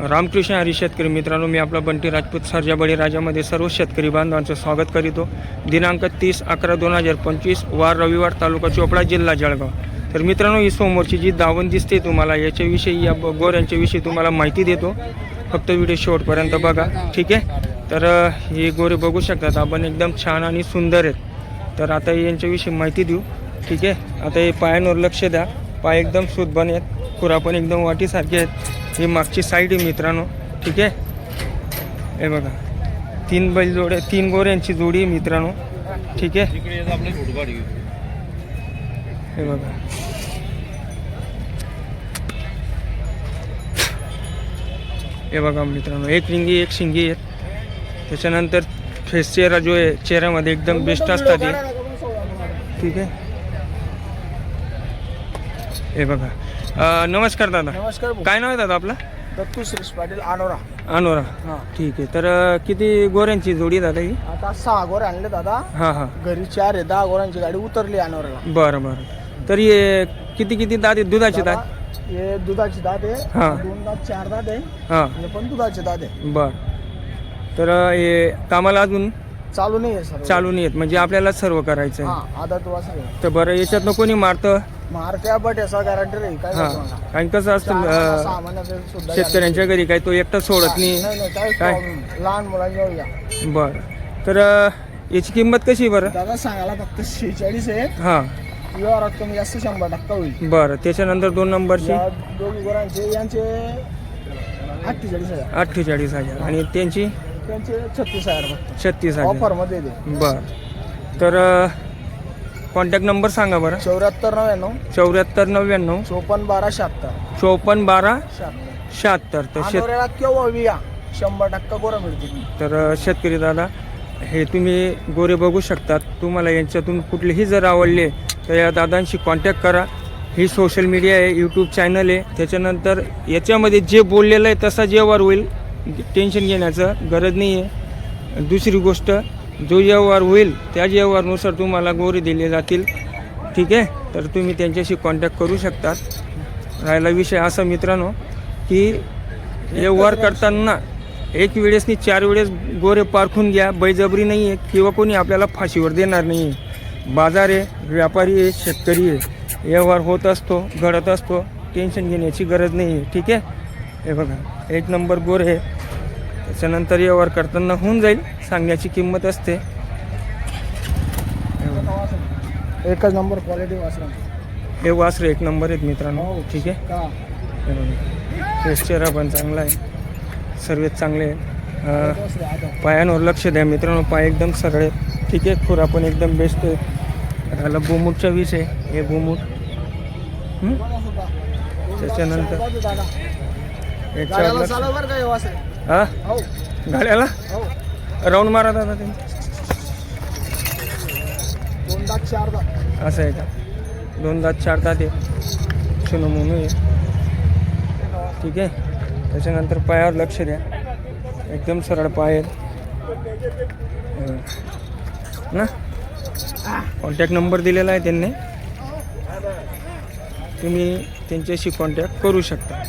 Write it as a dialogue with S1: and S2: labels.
S1: रामकृष्ण हरी शेतकरी मित्रांनो मी आपला बंटी राजपूत सरजाबळी बळीराजामध्ये सर्व शेतकरी बांधवांचं स्वागत करीतो. दिनांक तीस अकरा दोन हजार पंचवीस वार रविवार तालुका चोपडा जिल्हा जळगाव. तर मित्रांनो ही समोरची जी दावण दिसते तुम्हाला याच्याविषयी या गोऱ्यांच्याविषयी तुम्हाला माहिती देतो. फक्त व्हिडिओ शेवटपर्यंत बघा. ठीक आहे? तर हे गोरे बघू शकतात. आपण एकदम छान आणि सुंदर आहेत. तर आता यांच्याविषयी माहिती देऊ. ठीक आहे? आता हे पायांवर लक्ष द्या. पाय एकदम सुदबन आहेत खुरा पण एकदम वाटीसारखे आहेत. ही मागची साईड आहे मित्रांनो. ठीक आहे? हे बघा. तीन बैल जोड्या तीन गोऱ्यांची जोडी आहे मित्रांनो. ठीक आहे? हे बघा. हे बघा मित्रांनो एक रिंगी एक शिंगी आहेत. त्याच्यानंतर फेस चेहरा जो आहे चेहऱ्यामध्ये एकदम बेस्ट असतात ठीक आहे? हे बघा. अं, नमस्कार दादा.
S2: नमस्कार भाऊ.
S1: काय नाव आहे दादा आपलं?
S2: दत्तू श्रीष पाटील अनोरा
S1: अनोरा
S2: हा.
S1: ठीक आहे. तर अं, किती गोऱ्यांची जोडी दादा ही?
S2: आता सहा गोरे आणले दादा.
S1: हां हां.
S2: घरी चार आहे दहा गोरांची गाडी उतरली अनोराला
S1: बरं बरं. तर हे किती किती दात आहेत? दुधाचे दात?
S2: दादा, हे दुधाची दात
S1: हा.
S2: आहे दोन दात चार दात आहे.
S1: हां.
S2: हे पण दुधाचे दात आहे.
S1: बरं. तर अं, हे कामाला अजून
S2: चालू नाही आहे सर.
S1: चालू नाही आहेत. म्हणजे आपल्याला सर्व करायचं आहे.
S2: हा आधा तुला सर
S1: तर बरं याच्यातनं कोणी मारतं?
S2: मारत्या बट याचा गॅरंटी राहील काय
S1: हां? कारण कसं असतं अं,
S2: महिन्याचं सुद्धा
S1: शेतकऱ्यांच्या घरी काय तो एकटा सोडत
S2: नाही.
S1: नाही
S2: नाही काहीच
S1: काय?
S2: problem नाही. लहान मुलांजवळ या
S1: बरं. तर अं, याची किंमत कशी बरं?
S2: दादा सांगायला फक्त शेहेचाळीस आहे.
S1: हां.
S2: व्यवहारात कमी जास्त शंभर टक्का होईल.
S1: बरं त्याच्यानंतर दोन नंबरची?
S2: या दोघी गोरांचे यांचे अठ्ठेचाळीस हजार.
S1: अठ्ठेचाळीस हजार. आणि त्यांची?
S2: त्यांचे छत्तीस हजार फक्त.
S1: छत्तीस हजार.
S2: ऑफरमध्ये
S1: बरं. तर कॉन्टॅक्ट नंबर सांगा बरं.
S2: चौऱ्याहत्तर नव्याण्णव.
S1: चौऱ्याहत्तर नव्याण्णव.
S2: चोपन्न बारा शहात्तर.
S1: चौपन्न बारा
S2: शहात्तर.
S1: शहात्तर. तर शेत
S2: केव्हा शंभर टक्का गोरा मिळतील
S1: तर शेतकरी दादा हे तुम्ही गोरे बघू शकतात. तुम्हाला यांच्यातून कुठलेही जर आवडले तर या दादांशी कॉन्टॅक्ट करा. ही सोशल मीडिया आहे यूट्यूब चॅनल आहे. त्याच्यानंतर याच्यामध्ये जे बोललेलं आहे तसा व्यवहार होईल. टेन्शन घेण्याचं गरज नाही आहे दुसरी गोष्ट जो व्यवहार होईल त्या व्यवहारनुसार तुम्हाला गोरे दिले जातील. ठीक आहे? तर तुम्ही त्यांच्याशी कॉन्टॅक्ट करू शकतात. राहिला विषय असा मित्रांनो की व्यवहार करताना एक वेळेसनी चार वेळेस गोरे पारखून घ्या. बैजबरी नाही आहे किंवा कोणी आपल्याला फाशीवर देणार नाही आहे. बाजार आहे व्यापारी आहे शेतकरी आहे. व्यवहार होत असतो घडत असतो. टेन्शन घेण्याची गरज नाही आहे. ठीक आहे? हे बघा एक नंबर गोरे आहे. त्याच्यानंतर व्यवहार करताना होऊन जाईल सांगण्याची किंमत असते.
S2: एकच नंबर क्वालिटी वासरा
S1: हे वासरे एक नंबर आहेत मित्रांनो.
S2: हो.
S1: ठीक आहे? हे चेहरा पण चांगला आहे. सर्वच चांगले आहे. पायांवर लक्ष द्या मित्रांनो. पाय एकदम सगळे ठीक आहे? खुरा पण एकदम बेस्ट आहे राहिला बोमूटचा विषय हे बोमूट? त्याच्यानंतर हां?
S2: गाड्याला? हा
S1: गाड्याला राऊंड मारा दादा तुम्ही.
S2: दोन दात चार दात
S1: असं आहे का? दोन दात चार दात आहे. शुनो मोनू ठीक आहे? त्याच्यानंतर पायावर लक्ष द्या. एकदम सरळ पाय आहेत. ना? कॉन्टॅक्ट नंबर दिलेला आहे त्यांनी. तुम्ही त्यांच्याशी कॉन्टॅक्ट करू शकता.